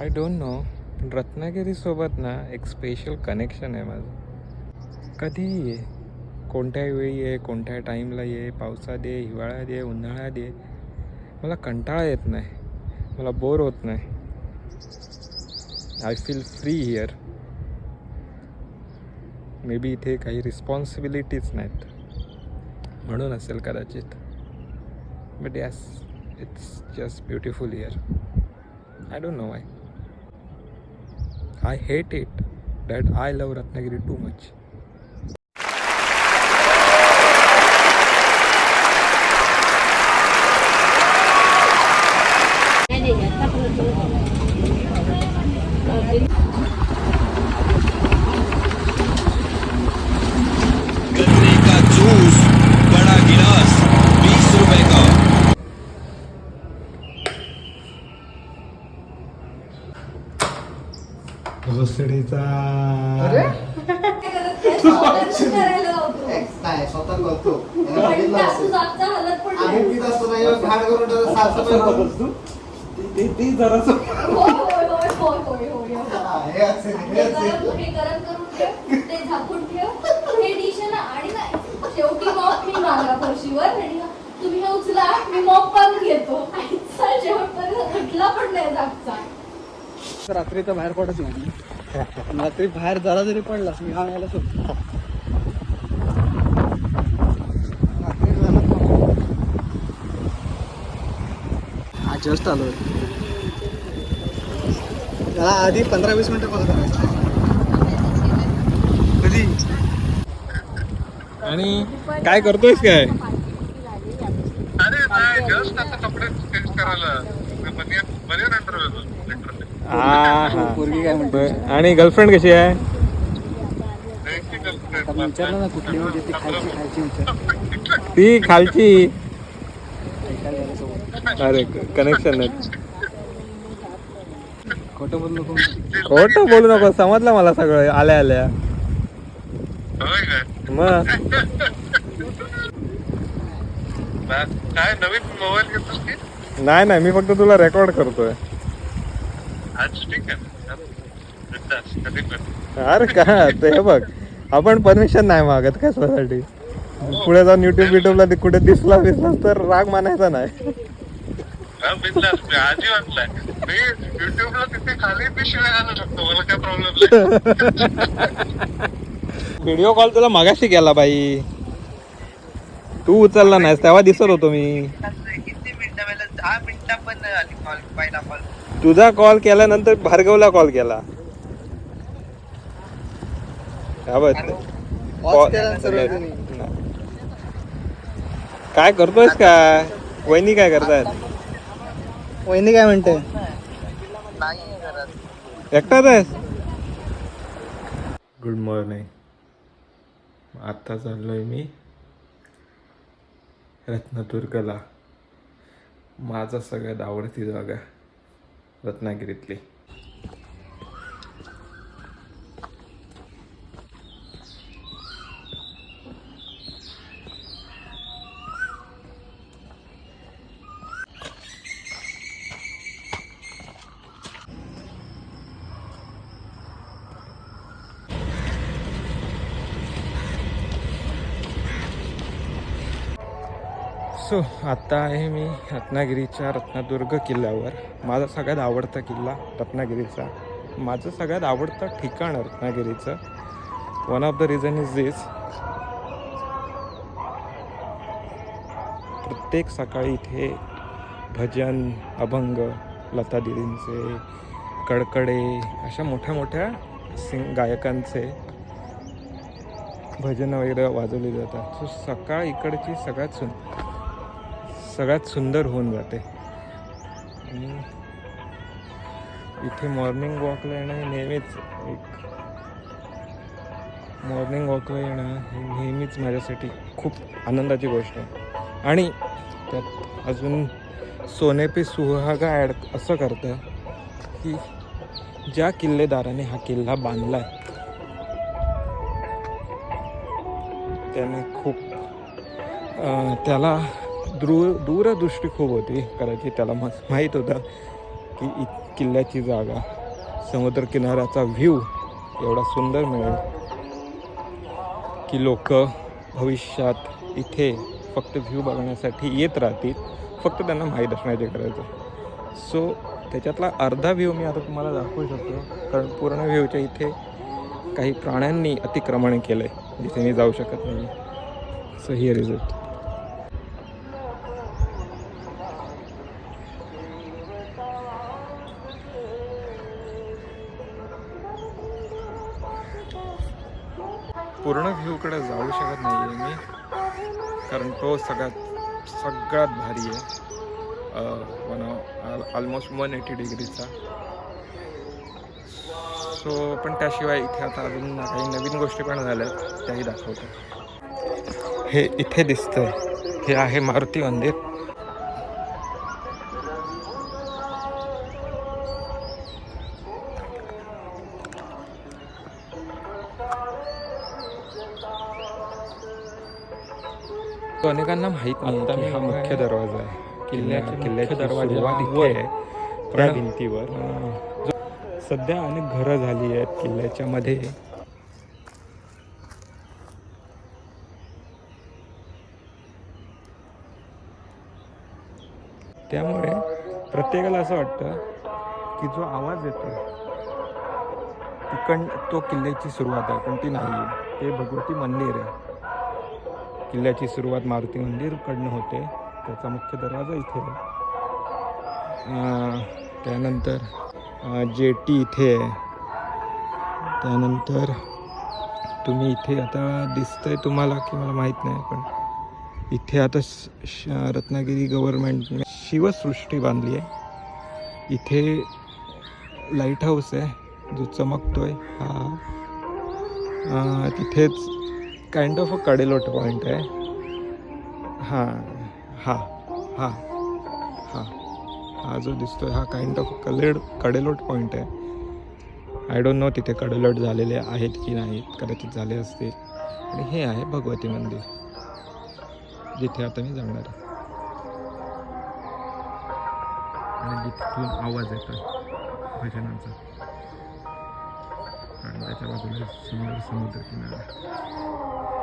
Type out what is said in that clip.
I don't no पण रत्नागिरीसोबत ना एक स्पेशल कनेक्शन आहे माझं कधीही ये कोणत्याही वेळी ये कोणत्या टाईमला ये पावसात ये हिवाळ्यात ये उन्हाळ्यात ये मला कंटाळा येत नाही मला बोर होत नाही I feel free here maybe इथे काही रिस्पॉन्सिबिलिटीज नाहीत म्हणून असेल कदाचित but yes it's just beautiful year I don't know I I hate it that I love Ratnagiri too much. घोसडीचा नाही स्वतः करतो असतो हो, हो, हो. तुम्ही उचला मी मॉप करून घेतो आईचा उठला पण नाही जागचा रात्री तर बाहेर पडत नाही रात्री बाहेर जरा जरी पडलास मी हा यायला सोडतो जस्ट आलो त्याला आधी पंधरा वीस मिनिटं कॉल कधी आणि काय करतोयस काय अरे नाही जस्ट आता कपडे चेंज करायला म्हणजे बरे नंतर लिटरली हा हा पोरगी काय म्हणतो आणि गर्लफ्रेंड कशी आहे आता मी विचारलं ना कुठली म्हणजे ती खालची खायची विचार ती खालची ऐकायला अरे कनेक्शन खोटं बोललो कोण खोट बोलू नको समजलं मला सगळं आल्या आल्या मग काय नवीन मोबाईल घेतला की नाही नाही मी फक्त तुला रेकॉर्ड करतोय अरे का ते बघ आपण परमिशन नाही मागत कशासाठी पुढे जाऊन युट्यूब युट्यूबला कुठे दिसला बिसला तर राग मानायचा नाही व्हिडिओ कॉल तुला मागाशी केला बाई तू उचलला नाहीस तेव्हा दिसत होतो मी किती मिनिटं पण तुझा कॉल केल्यानंतर भार्गवला कॉल केला काय करतोयस काय वहिनी काय करतात वहिनी काय म्हणते एकटाच आहेस गुड मॉर्निंग आता चाललोय मी रत्नदुर्गला माझा सगळ्यात आवडती जागा रत्नागिरीतली सो आत्ता आहे मी रत्नागिरीच्या रत्नादुर्ग किल्ल्यावर माझा सगळ्यात आवडता किल्ला रत्नागिरीचा माझं सगळ्यात आवडतं ठिकाण रत्नागिरीचं one of the reason is this प्रत्येक सकाळी इथे भजन अभंग लता दिदींचे कडकडे अशा मोठ्या मोठ्या सिंग गायकांचे भजन वगैरे वाजवली जातात सो सकाळ इकडची सगळ्यात सुंदर सगळ्यात सुंदर होऊन जाते इथे मॉर्निंग वॉकला येणं नेहमीच एक मॉर्निंग वॉकला येणं हे नेहमीच माझ्यासाठी खूप आनंदाची गोष्ट आहे आणि त्यात अजून सोनेपी सुहागा ॲड असं करतं की ज्या किल्लेदाराने हा किल्ला बांधला आहे त्याने खूप त्याला दूर दूरदृष्टी खूप होती कदाचित त्याला मग माहीत होतं की इ किल्ल्याची जागा समुद्रकिनाऱ्याचा व्ह्यू एवढा सुंदर मिळेल की लोक भविष्यात इथे फक्त व्ह्यू बघण्यासाठी येत राहतील फक्त त्यांना माहीत असण्याचे करायचं सो त्याच्यातला अर्धा व्ह्यू मी आता तुम्हाला दाखवू शकतो कारण पूर्ण व्ह्यूच्या इथे काही प्राण्यांनी अतिक्रमण केलं आहे जिथे मी जाऊ शकत नाही सो हिअर इज इट पूर्ण व्ह्यूकडे जाऊ शकत नाही आहे मी कारण तो सगळ्यात सगळ्यात भारी आहे वन ऑलमोस्ट वन एटी डिग्रीचा सो पण त्याशिवाय इथे आता अजून काही नवीन गोष्टी पण झाल्या त्याही दाखवतो हे इथे दिसतंय हे आहे मारुती मंदिर अनेकांना माहीत नाही हा मुख्य दरवाजा आहे किल्ल्याच्या किल्ल्याच्या दरवाजा भिंतीवर सध्या अनेक घरं झाली आहेत किल्ल्याच्या मध्ये त्यामुळे प्रत्येकाला असं वाटतं की जो आवाज येतो तिकड तो किल्ल्याची सुरुवात आहे पण ती नाही ते भगवती मंदिर आहे किल्ल्याची सुरुवात मारुती मंदिरकडनं होते त्याचा मुख्य दरवाजा इथे आहे त्यानंतर जेटी इथे आहे त्यानंतर तुम्ही इथे आता दिसतंय तुम्हाला की मला माहीत नाही पण इथे आता श रत्नागिरी गव्हर्मेंटने शिवसृष्टी बांधली आहे इथे लाईट हाऊस आहे जो चमकतो आहे हा तिथेच काइंड ऑफ अ कडेलोट पॉइंट आहे हां हां हां हां हा जो दिसतो आहे हा काइंड ऑफ कलेड कडेलोट पॉईंट आहे आय डोंट नो तिथे कडेलोट झालेले आहेत की नाहीत कदाचित झाले असतील आणि हे आहे भगवती मंदिर जिथे आता मी जाणार आहे आणि तिथून आवाज येतो भजनांचा आणि त्याच्या बाजूला सुंदर समुद्र समुद्रकिनारा